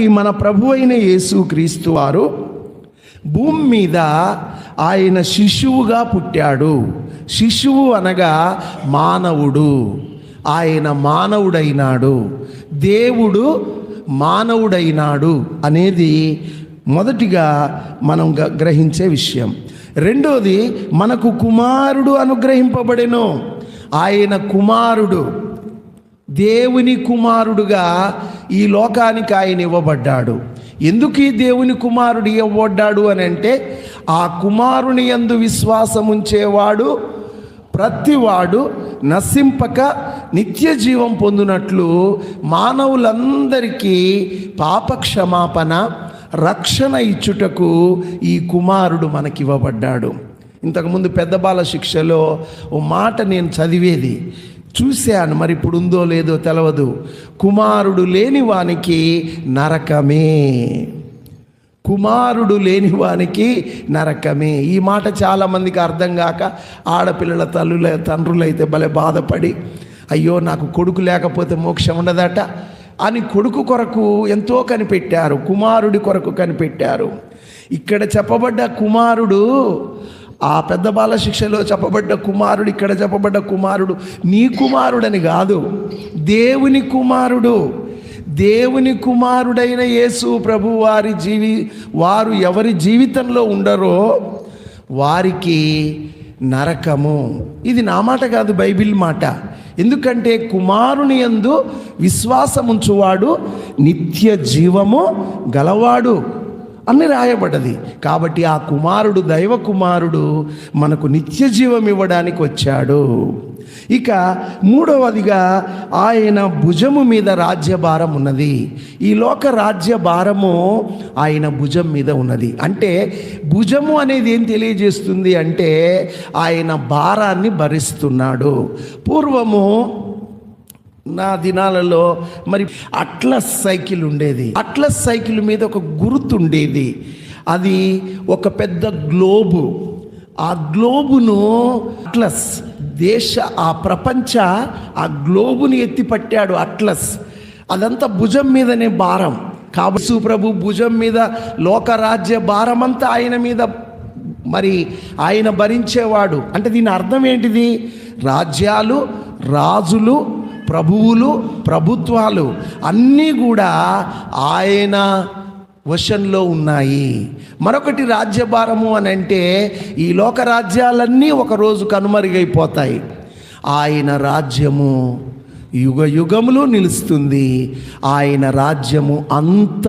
ఈ మన ప్రభు అయిన యేసు క్రీస్తు వారు భూమి మీద ఆయన శిశువుగా పుట్టాడు. శిశువు అనగా మానవుడు. ఆయన మానవుడైనాడు. దేవుడు మానవుడైనాడు అనేది మొదటిగా మనం గ- గ్రహించే విషయం. రెండోది మనకు కుమారుడు అనుగ్రహింపబడెను. ఆయన కుమారుడు. దేవుని కుమారుడుగా ఈ లోకానికి ఆయన ఇవ్వబడ్డాడు. ఎందుకు ఈ దేవుని కుమారుడు ఇవ్వబడ్డాడు అని అంటే ఆ కుమారుని యందు విశ్వాసం ఉంచేవాడు ప్రతివాడు నశింపక నిత్య జీవం పొందినట్లు మానవులందరికీ పాపక్షమాపణ రక్షణ ఇచ్చుటకు ఈ కుమారుడు మనకివ్వబడ్డాడు. ఇంతకుముందు పెద్ద బాల శిక్షలో ఓ మాట నేను చదివేది చూశాను మరి ఇప్పుడు ఉందో లేదో తెలవదు. కుమారుడు లేని వానికి నరకమే. కుమారుడు లేని వానికి నరకమే. ఈ మాట చాలామందికి అర్థం కాక ఆడపిల్లల తల్లుల తండ్రులైతే భలే బాధపడి అయ్యో నాకు కొడుకు లేకపోతే మోక్షం ఉండదట అని కొడుకు కొరకు ఎంతో కనిపెట్టారు కుమారుడి కొరకు కనిపెట్టారు. ఇక్కడ చెప్పబడ్డ కుమారుడు ఆ పెద్ద బాల శిక్షలో చెప్పబడ్డ కుమారుడు ఇక్కడ చెప్పబడ్డ కుమారుడు నీ కుమారుడని కాదు దేవుని కుమారుడు. దేవుని కుమారుడైన యేసు ప్రభు వారి జీవి వారు ఎవరి జీవితంలో ఉండరో వారికి నరకము. ఇది నా మాట కాదు బైబిల్ మాట. ఎందుకంటే కుమారుని యందు విశ్వాసముంచువాడు నిత్య జీవము గలవాడు. అని రాయబడ్డది. కాబట్టి ఆ కుమారుడు దైవ కుమారుడు మనకు నిత్య జీవం ఇవ్వడానికి వచ్చాడు. ఇక మూడవదిగా ఆయన భుజము మీద రాజ్యభారం ఉన్నది. ఈ లోక రాజ్య భారము ఆయన భుజం మీద ఉన్నది. అంటే భుజము అనేది ఏం తెలియజేస్తుంది అంటే ఆయన భారాన్ని భరిస్తున్నాడు. పూర్వము నా దినాలలో మరి అట్లస్ సైకిల్ ఉండేది. అట్లస్ సైకిల్ మీద ఒక గుర్తుండేది అది ఒక పెద్ద గ్లోబు. ఆ గ్లోబును అట్లస్ దేశ ఆ ప్రపంచ ఆ గ్లోబుని ఎత్తి పట్టాడు అట్లస్. అదంతా భుజం మీదనే భారం. కాబట్టి ప్రభు భుజం మీద లోకరాజ్య భారమంతా ఆయన మీద మరి ఆయన భరించేవాడు. అంటే దీని అర్థం ఏంటిది? రాజ్యాలు రాజులు ప్రభువులు ప్రభుత్వాలు అన్నీ కూడా ఆయన వశంలో ఉన్నాయి. మరొకటి రాజ్యభారము అని అంటే ఈ లోక రాజ్యాలన్నీ ఒకరోజు కనుమరుగైపోతాయి. ఆయన రాజ్యము యుగ యుగములు నిలుస్తుంది. ఆయన రాజ్యము అంత